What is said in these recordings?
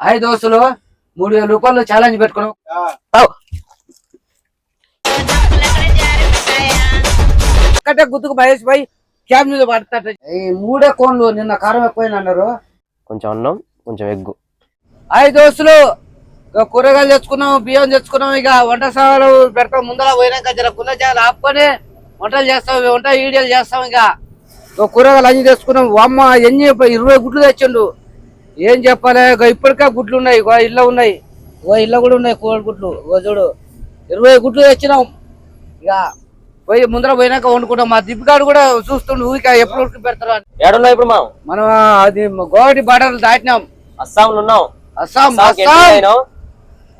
Hi దోస్తులు మూడు వేల రూపాయలు ఛాలెంజ్ పెట్టుకున్నాం. ఒక్కటే గుర్తుకు మహేష్ భాయ్ క్యాబ్ మీద పడతాట ఈ మూడే కోన్లు నిన్న కారం ఎక్కువైంది అన్నారు. కొంచెం అన్నం కొంచెం ఎగ్గు. హాయ్ దోస్తులు ఇక కూరగాయలు తెచ్చుకున్నాం బియ్యం తెచ్చుకున్నాం ఇక వంట సామాన్లు పెడతాం. ముందర పోయినాక జర జాలు ఆపుకొని వంటలు చేస్తాం వంట వీడియోలు చేస్తాం ఇక. ఇక కూరగాయలు అన్ని తెచ్చుకున్నాం. అమ్మ ఎన్ని ఇరవై గుడ్లు తెచ్చిండు. ఏం చెప్పాలి? ఇప్పటికే గుడ్లు ఉన్నాయి. ఇళ్ళ ఉన్నాయి. ఓ ఇళ్ళ కూడా ఉన్నాయి కోడి గుడ్లు. ఓ చూడు ఇరవై గుడ్లు తెచ్చినాం. ఇక పోయి ముందర పోయినాక వండుకుంటాం. మా దిబ్బగాడు కూడా చూస్తుండు ఊరిక ఎప్పుడు ఉడికి పెడతారు ఇప్పుడు మనం మనం అది గోవాటి బార్డర్ దాటినాం. అస్సాంలో ఉన్నాం అస్సాం అస్సాం.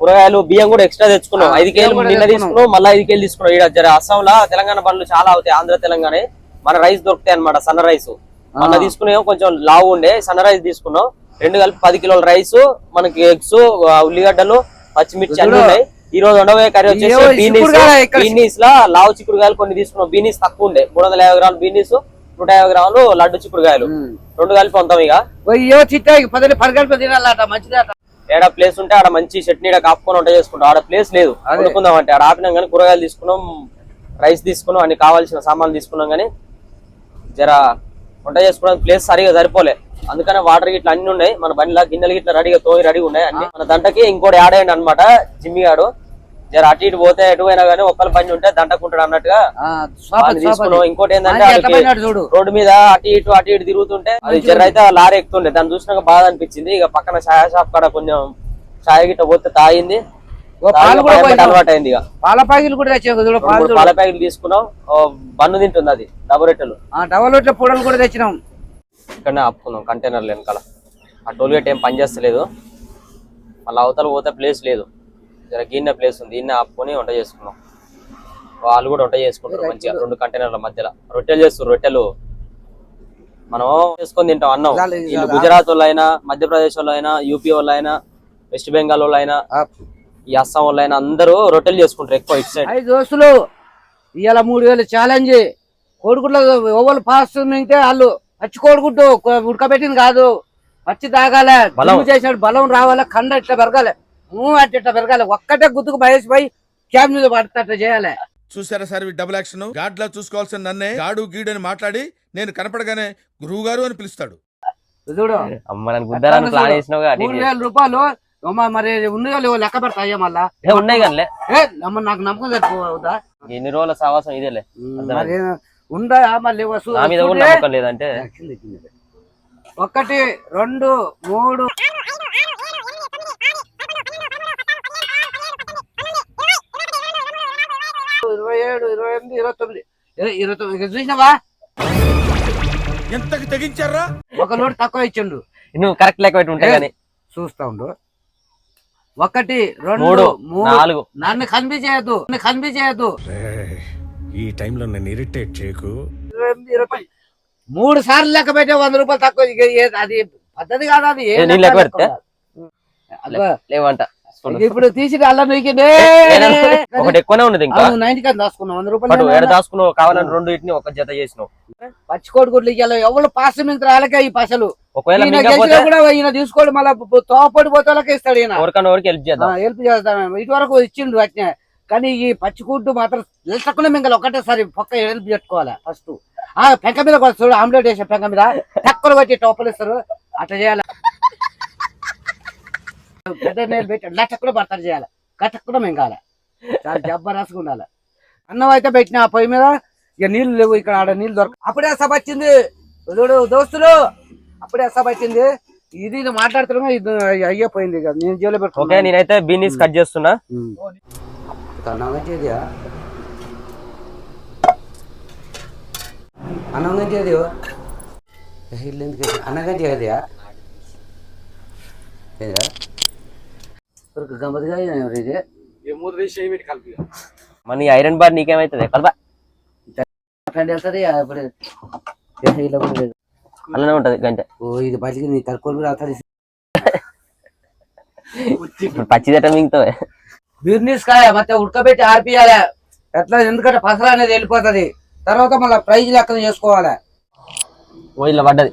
కూరగాయలు బియ్యం కూడా ఎక్స్ట్రా తెచ్చుకున్నాం ఐదు కూడా నిన్న. తీసుకున్నాం మళ్ళీ ఐదు కేలు తీసుకున్నాం ఇక్కడ జర అస్సాంలో తెలంగాణ బండ్లు చాలా అవుతాయి ఆంధ్ర తెలంగాణ. మన రైస్ దొరుకుతాయి అన్నమాట సన్న రైస్ మొన్న తీసుకున్నాం కొంచెం లావు ఉండే సన్న రైస్ తీసుకున్నాం రెండు కలిపి పది కిలోల రైస్ మనకి ఎగ్స్ ఉల్లిగడ్డలు పచ్చిమిర్చి అన్ని. ఉన్నాయి. ఈ రోజు వండబోయే కర్రీ వచ్చేసి బీనీస్. బీనీస్ లా లావు చిక్కుడుకాయలు కొన్ని తీసుకున్నాం. బీనీస్ తక్కువ ఉండే. మూడు వందల యాభై గ్రాములు బీనీస్ నూట యాభై గ్రాములు లడ్డు చిక్కుడుకాయలు రెండు కలిపి పొందాం ఇక ఏడ ప్లేస్ ఉంటే ఆడ మంచి చట్నీ కాపుకొని వంట చేసుకుంటాం. ఆడ ప్లేస్ లేదు. అదే. వండుకుందాం అంటే ఆడ ఆపినాం కానీ కూరగాయలు తీసుకున్నాం రైస్ తీసుకున్నాం అన్ని కావాల్సిన సామాన్లు తీసుకున్నాం కానీ జర వంట చేసుకోవడానికి ప్లేస్ సరిగా సరిపోలే. అందుకనే వాటర్ గిట్ల అన్ని ఉన్నాయి. మన బండిలా గిన్నెలు గిట్ల రెడీగా తోయి రెడీ ఉన్నాయి అన్ని. మన దంటకి ఇంకోటి యాడ్ అయ్యండి అనమాట జిమ్మి గాడు. జర అటు ఇటు పోతే ఎటు పోయినా కానీ ఒక్కరి పని ఉంటే దంటకుంటాడు అన్నట్టుగా తీసుకున్నాం ఇంకోటి ఏంటంటే రోడ్డు మీద అటు ఇటు అటు ఇటు తిరుగుతుంటే అది జర అయితే లారీ ఎక్కుతుండే. దాన్ని చూసినాక బాధ అనిపించింది. ఇక పక్కన ఛాయ్ షాప్ కాడ కొంచెం ఛాయ్ గిట్ట పోతే తాగింది. అలవాటు అయింది ఇక. పాల ప్యాకెట్లు కూడా తెచ్చావు పాలు తీసుకున్నాం. బన్ను తింటుంది అది. డబ్బు రొట్టెలు. డబల్ రొట్టె పూడలు కూడా తెచ్చినాం. ఇక్కడనే ఆపుకున్నాం కంటైనర్లు వెనకాల. ఆ టోల్ గేట్ ఏం పని చేస్తలేదు. మళ్ళీ అవతల పోతే ప్లేస్ లేదు. జర గిన్నె ప్లేస్ ఉంది గిన్నె ఆపుకొని వంట చేసుకున్నాం వాళ్ళు కూడా వంట చేసుకుంటారు మంచిగా రెండు కంటైనర్ల మధ్యలో. రొట్టెలు చేస్తారు రొట్టెలు. మనం చేసుకొని తింటాం అన్నం. వీళ్ళు. గుజరాత్ వాళ్ళు అయినా మధ్యప్రదేశ్ వాళ్ళు అయినా యూపీ వాళ్ళు అయినా వెస్ట్ బెంగాల్ వాళ్ళు అయినా ఈ అస్సాం వాళ్ళు అయినా అందరూ రొట్టెలు చేసుకుంటారు ఎక్కువ ఇటు సైడ్ దోస్తులు. ఇవాళ మూడు వేలు ఛాలెంజ్ కోడిగుడ్లు ఓవలు పాస్ మింగితే వాళ్ళు పచ్చి కోడిగుడ్డు ఉడకబెట్టింది కాదు. పచ్చి తాగాలే. బలం. చేసినట్టు బలం రావాలి? కండ ఇట్లా పెరగాలి. అట్ట ఇట్లా పెరగాలి. ఒక్కటే గుర్తుకు మహేష్ భాయ్ క్యాబ్ మీద పడతట్టు చేయాలి. చూసారా సార్ డబుల్ యాక్షన్ గాడ్ లా చూసుకోవాల్సిన నన్నే గాడు గీడు అని మాట్లాడి నేను కనపడగానే గురువు గారు అని పిలుస్తాడు. చూడు. మూడు వేల రూపాయలు. అమ్మ మరి ఉన్నాయి లేవో లెక్క పెడతా అయ్యా మళ్ళా? ఉన్నాయి కానీ ఏ అమ్మ నాకు నమ్మకం సరిపోదా ఎన్ని రోజుల సావాసం ఇదేలే. ఉందా మళ్ళీ వసు- నా మీద కూడా చూడే. నమ్మకం లేదంటే. కింద, కింద. ఒకటి రెండు మూడు. ఇరవై ఏడు ఇరవై ఎనిమిది ఇరవై తొమ్మిది. ఇరవై తొమ్మిది చూసినావా? ఎంతకి తెగించారా? ఒక లోటు తక్కువ ఇచ్చిండు. నువ్వు కరెక్ట్ లెక్క పెట్టి ఉంటాయి కానీ. చూస్తా ఉండు. ఒకటి రెండు మూడు మూడు. నాలుగు. నన్ను కనిపించేయద్దు నన్ను కనిపించేయద్దు ఈ టైంలో నన్ను ఇరిటేట్ చేయకు. మూడు సార్లు లెక్క పెట్టే వంద రూపాయలు తక్కువ ఇక ఏ- అది పద్ధతి కాదు అది? ఏ ఏ, నేను లెక్క పెడితే? అబ్బా, లేవంట. ఇప్పుడు తీసి అల్ల నువ్వుకి ఒకటి ఎక్కువనే ఉన్నది ఇంకా. నైన్టీ కాదు దాచుకున్నావు వంద ఏడ రూపాయలు దాచుకున్నావు? కావాలని రెండు ఇట్ని ఒక జత చేసినావు. పచ్చికోడి గుడ్లు ఇవ్వాలి ఎవరు పాస్ మీద ఈ పసలు. ఒకవేళ ఈయన మిగకపోతే గెలిచినా కూడా ఈయన తీసుకోడు మళ్ళీ తోపడి పోతాలకే ఇస్తాడు ఈయన. ఎవరికన్నా ఎవరికి హెల్ప్ చేద్దాం. హెల్ప్ చేస్తాను ఇటు వరకు ఇచ్చిండు అట్నే. కానీ ఈ పచ్చిగుడ్డు మాత్రం తక్కువ మింగలు ఒకటేసారి పక్క హెల్ప్ పెట్టుకోవాలి ఫస్ట్ ఆ పెంక మీద కూడా చూడు ఆమ్లెట్ వేసే పెంక మీద టక్కలు కొట్టి టోపలు ఇస్తారు. అట్లా చేయాలి. పెద్ద నీళ్ళు పెట్టి లటక్కున పడతారు చేయాలి. కటక్కున మింగాలి. చాలా జబ్బరస్గా ఉండాలి. అన్నం అయితే పెట్టిన ఆ పొయ్యి మీద ఇక నీళ్ళు లేవు ఇక్కడ ఆడ నీళ్ళు దొరక అప్పుడే సభ వచ్చింది చూడు దోస్తులు అప్పుడే సభ వచ్చింది ఇది మాట్లాడుతున్నా ఇది అయ్యపోయింది ఇక. నేను ఓకే పెట్టుకున్నాను నేనైతే బీనీస్ కట్ చేస్తున్నా. అన్నం అన్నం చేదియో ఇల్లు ఎందుకు అన్నం చేదియా ఏదా ఒక గమ్మదిగా ఇది మన ఐరన్ బార్ నీకేమైతుంది కలప ఫ్రెండ్ వెళ్తుంది లేదు అలానే ఉంటది గంట ఓ ఇది బయటికి నీ కూడా అవుతుంది ఇప్పుడు పచ్చిదట మింగుతావే బిర్నీస్ కాయ ಮತ್ತೆ ఉడకబెట్టి ఆర్పియాలి ఎట్లా ఎందుకంటే పసరా అనేది వెళ్ళిపోతుంది తర్వాత మళ్ళీ ప్రైజ్ లెక్కన చేసుకోవాలి ఓ ఇలా పడ్డది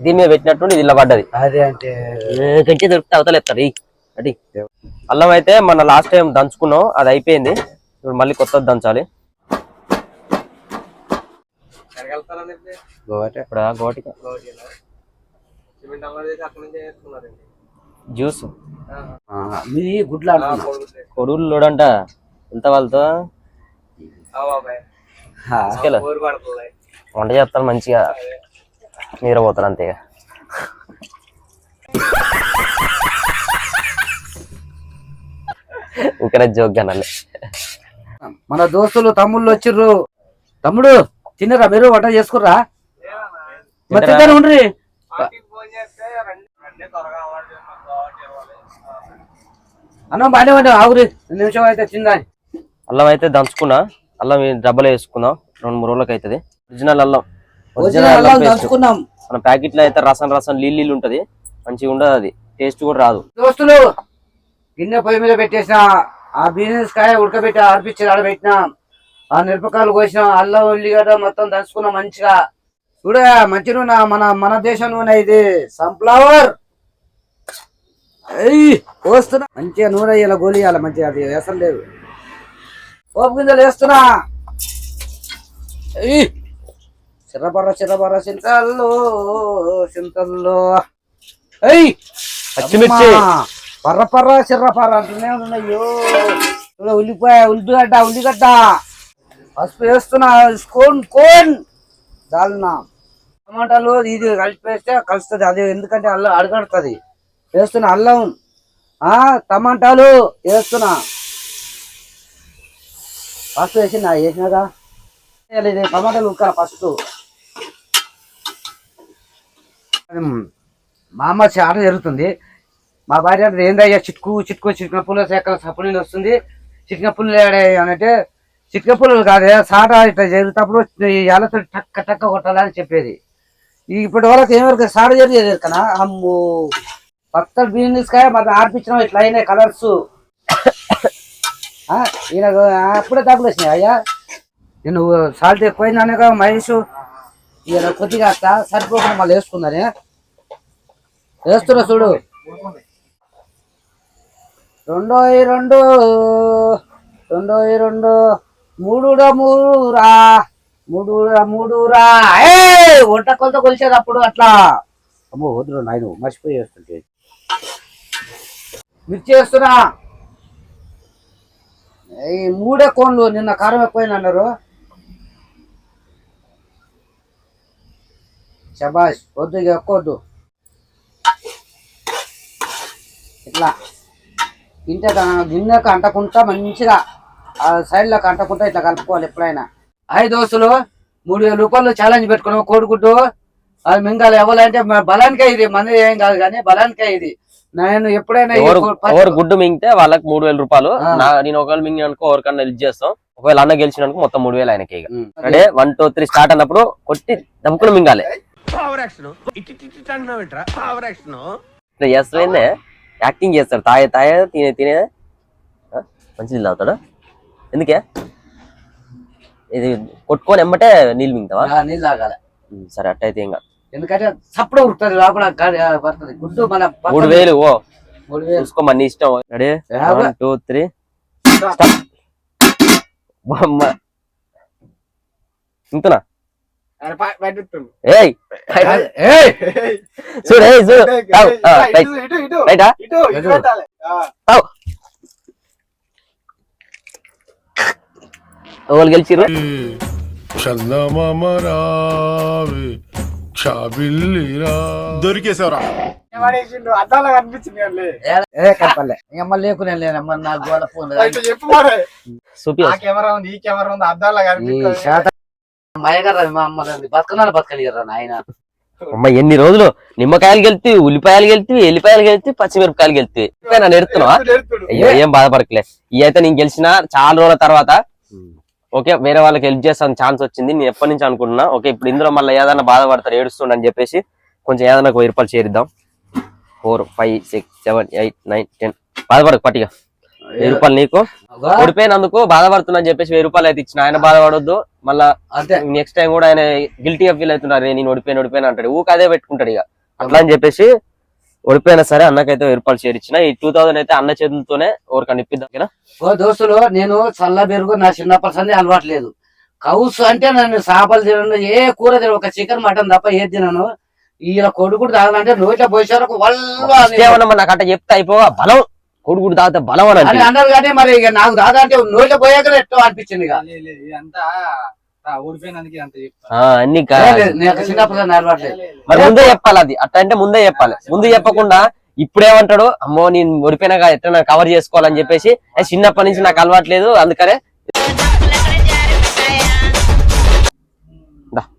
దీని మీద పెట్టినట్టు ఇది ఇలా పడ్డది అదే అంటే గంటే దొరికితే అవతలేస్తారు ఈ అడి అల్లం అయితే మన లాస్ట్ టైం దంచుకున్నాం అది అయిపోయింది ఇప్పుడు మళ్ళీ కొత్తది దంచాలి గోవటే. ఇప్పుడు ఆ గోటిక జ్యూస్. మీది గుడ్లు కొడుకులు లోడంట ఎంత వాళ్ళతో. వంట చేస్తారు మంచిగా. మీరు పోతారు అంతే ఇక. ఇంకా జోక్ కనాలి మన దోస్తులు తమ్ముళ్ళు వచ్చిర్రు. తమ్ముడు తిన్నరా మీరు? వంట చేసుకుర్రా? ఉండ్రి. అన్నం బాగానే ఉండే ఆగురి. నిమిషం అయితే తిందా? అల్లం అయితే దంచుకున్నా. అల్లం డబ్బలో వేసుకుందాం రెండు మూడు రోజులకి అవుతుంది ఒరిజినల్ అల్లం. ఒరిజినల్ అల్లం. దంచుకున్నాం. మన ప్యాకెట్లో అయితే రసం రసం నీళ్ళు నీళ్ళు ఉంటది. మంచిగా ఉండదు అది. టేస్ట్ కూడా రాదు. దోస్తులు గిన్నె పొయ్యి మీద పెట్టేసిన ఆ బిజినెస్ కాయ ఉడకబెట్టి ఆర్పించి ఆడబెట్టిన ఆ మిరపకాయలు కోసిన అల్లం ఉల్లిగడ్డ మొత్తం దంచుకున్నాం మంచిగా. చూడ మంచి నూనె మన మన దేశం నూనె ఇది. సన్ఫ్లవర్ ఏయ్ పోస్తున్నా మంచిగా నూనె ఇలా గోలియాలి మంచిగా అది అసలు లేదు. పోపు గింజలు వేస్తున్నా. ఏయ్ చిర్రబర్ర చిర్రబర్ర చింతల్లో చింతల్లో. ఏయ్ పచ్చిమిర్చి. పర్ర పర్ర చిర్ర పర్ర అంటూనే ఉన్నాయో ఉల్లిపాయ ఉల్లిగడ్డ ఉల్లిగడ్డ. పసుపు వేస్తున్నా. కోన్ కోన్. దాల్నా. టమాటాలు ఇది కలిపి వేస్తే కలుస్తుంది. అది ఎందుకంటే అల్లం అడగడుతుంది వేస్తున్నా అల్లం ఆ టమాటాలు వేస్తున్నా ఫస్ట్ వేసిన వేసినాగా టమాటాలు ఉడకాలి ఫస్ట్. మా అమ్మ చాట జరుగుతుంది. మా భార్య అంటే ఏందయ్యా చిట్కు చిట్కు చిట్కిన పుల్ల ఎక్కడ సపునీళ్ళు వస్తుంది. చిట్కిన పుల్లలు అంటే చిట్కిన పుల్లలు కాదే సాట ఇట్లా జరుగుతప్పుడు ఎలతో టక్క టక్క కొట్టాలని చెప్పేది. ఇప్పటి వరకు ఏమరకు సాట జరిగేది కదా అమ్ము! కొత్త బిజినెస్ కాయ మనం ఆర్పించినాం ఇట్లా అయినాయి కలర్స్ ఈయన అప్పుడే తప్పులు వచ్చినాయి అయ్యా. నేను సాల్ట్ ఎక్కువైందనగా మహేష్. ఈయన కొద్దిగా అట్లా సరిపోకుండా మళ్ళీ వేసుకుందని వేస్తున్నా చూడు. రెండో రెండు రెండో ఈ రెండు మూడురా మూడురా మూడురా మూడురా. ఏ వంట కొలత కొలిచేది అప్పుడు అట్లా. అమ్మో వద్దు నాయన మర్చిపోయి వేస్తుంటే. మిర్చి ఈ మూడే కోన్లు నిన్న కారం ఎక్కువైంది అన్నారు శబాష్ వద్దు ఇక ఇట్లా. తింటే గిన్నెకు అంటకుండా మంచిగా ఆ సైడ్లోకి అంటకుండా అంటకుంటా ఇట్లా కలుపుకోవాలి ఎప్పుడైనా. ఐదు దోస్తులు మూడు వేల రూపాయలు ఛాలెంజ్ పెట్టుకున్నాం కోడిగుడ్డు. అది మింగాలి ఎవరంటే బలానికే ఇది మంది ఏం కాదు కానీ బలానికే ఇది. నేను ఎప్పుడైనా ఎవరు గుడ్డు మింగితే వాళ్ళకి మూడు వేల రూపాయలు నేను ఒకవేళ మింగి అనుకో ఎవరికన్నా హెల్ప్ చేస్తాం. ఒకవేళ అన్న గెలిచిననుకో మొత్తం మూడు వేలు ఆయనకి. అంటే వన్ టూ త్రీ స్టార్ట్ అన్నప్పుడు కొట్టి దమ్ముకుని మింగాలి. ఇట్లా చేస్తాడే యాక్టింగ్ చేస్తాడు. తాగే తాగే తినే తినే. ఆ? మంచిది తాగుతాడు? ఎందుకే? ఇది కొట్టుకొని ఎమ్మటే నీళ్ళు మింగుతావా? ఆ, నీళ్ళు తాగాలి. సరే అట్టయితే ఏం కాదు. ఎందుకంటే సప్పుడు ఉడుతుంది లోపల పడుతుంది. గుడ్డు మన మూడు వేలు ఓ. మూడు వేలు. చూసుకో మన ఇష్టం. రెడీ? యాభై. వన్ టూ త్రీ ఇంతునా? ఏయ్ ఏయ్! చూడు ఏయ్ చూడు. తాగు, ఆ, రైట్. రైటా తాగు. ఎవరు గెలిచిర్రు? చందమామ రావే. దొరికేసావురా? ఏ లేకునే లేనమ్మ నాకు గోడ ఫోన్ చూపి ఈ శాత మయగర్ర మా అమ్మ బతకనాలు బతకనియర్రా నాయన. అమ్మ ఎన్ని రోజులు? నిమ్మకాయలు గెలిపి ఉల్లిపాయలు గెలిపి ఎల్లిపాయలు గెలిపి పచ్చిమిరపకాయలు గెలిపి నన్ను ఎడుతున్నావా అయ్యో ఏం బాధపడకలే. ఈ అయితే నేను గెలిచిన చాలా రోజుల తర్వాత ఓకే వేరే వాళ్ళకి హెల్ప్ చేస్తాను ఛాన్స్ వచ్చింది నేను ఎప్పటి నుంచి అనుకుంటున్నా. ఓకే ఇప్పుడు ఇందులో మళ్ళీ ఏదైనా బాధపడతారు ఏడుస్తుండ అని చెప్పేసి కొంచెం ఏదైనా ఒక వెయ్యి రూపాయలు చేరిద్దాం. Four five six seven eight nine ten బాధపడకు పట్టిగా. వెయ్యి రూపాయలు నీకు. ఓడిపోయినందుకు బాధపడుతున్నా అని చెప్పేసి వెయ్యి రూపాయలు అయితే ఇచ్చిన. ఆయన బాధపడొద్దు. మళ్ళా నెక్స్ట్ టైం కూడా ఆయన గిల్టీగా ఫీల్ అవుతున్నారు. నేను ఓడిపోయిన ఓడిపోయిన అంటాడు. ఊక అదే పెట్టుకుంటాడు ఇక. అట్లా అని చెప్పేసి ఓడిపోయినా సరే అన్నకైతే వెయ్యి రూపాయలు షేర్ ఇచ్చిన ఈ టూ థౌసండ్ అయితే అన్న చేతులతోనే ఎవరికన్నా ఇప్పిద్దాం ఓకేనా? ఓ దోస్తులు నేను చల్ల పెరుగు నా చిన్నప్పటి సంది అలవాటు లేదు. కౌసు అంటే నేను చేపలు తినను ఏ కూర తినను ఒక చికెన్ మటన్ తప్ప ఏది తినను. ఈయన కొడుకుడు తాగాలంటే నోట్లో పోసేవరకు వల్ల నాకు అట్ట చెప్తే అయిపో బలం. కొడుకుడు తాగితే బలం అని అన్నారు కానీ మరి ఇక నాకు దాదా అంటే నోట్లో పోయాక ఎట్టో అనిపించింది ఇక. అంతా అన్ని మరి ముందే చెప్పాలి అది. అట్ట అంటే ముందే చెప్పాలి. ముందు చెప్పకుండా ఇప్పుడేమంటాడు అమ్మో నేను ఓడిపోయినాక ఎట్లా కవర్ చేసుకోవాలని చెప్పేసి "ఏ, చిన్నప్పటి నుంచి నాకు అలవాట్లేదు అందుకనే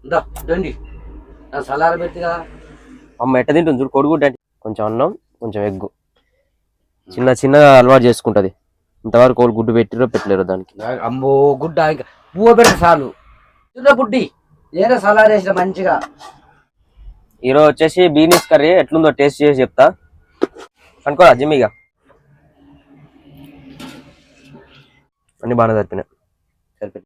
దా, రండి. నా సలార పెట్టిగా. అమ్మ ఎట్ట తింటుంది చూడు కొడుగుడ్డ అంటే కొంచెం అన్నం కొంచెం ఎగ్గు. చిన్న చిన్నగా అలవాటు చేసుకుంటది. ఇంతవరకు గుడ్డు పెట్టిరో పెట్టలేరు దానికి. అమ్మో గుడ్డ ఇంకా. పువ్వు పెడితే చాలు బుడ్డి ఏదో సలార్ వేసిన మంచిగా. ఈరోజు వచ్చేసి బీనీస్ కర్రీ ఎట్లుందో టేస్ట్ చేసి చెప్తా. అనుకోరా జిమ్మిగా అన్ని బాగా సరిపోయినాయి. సరిపోయి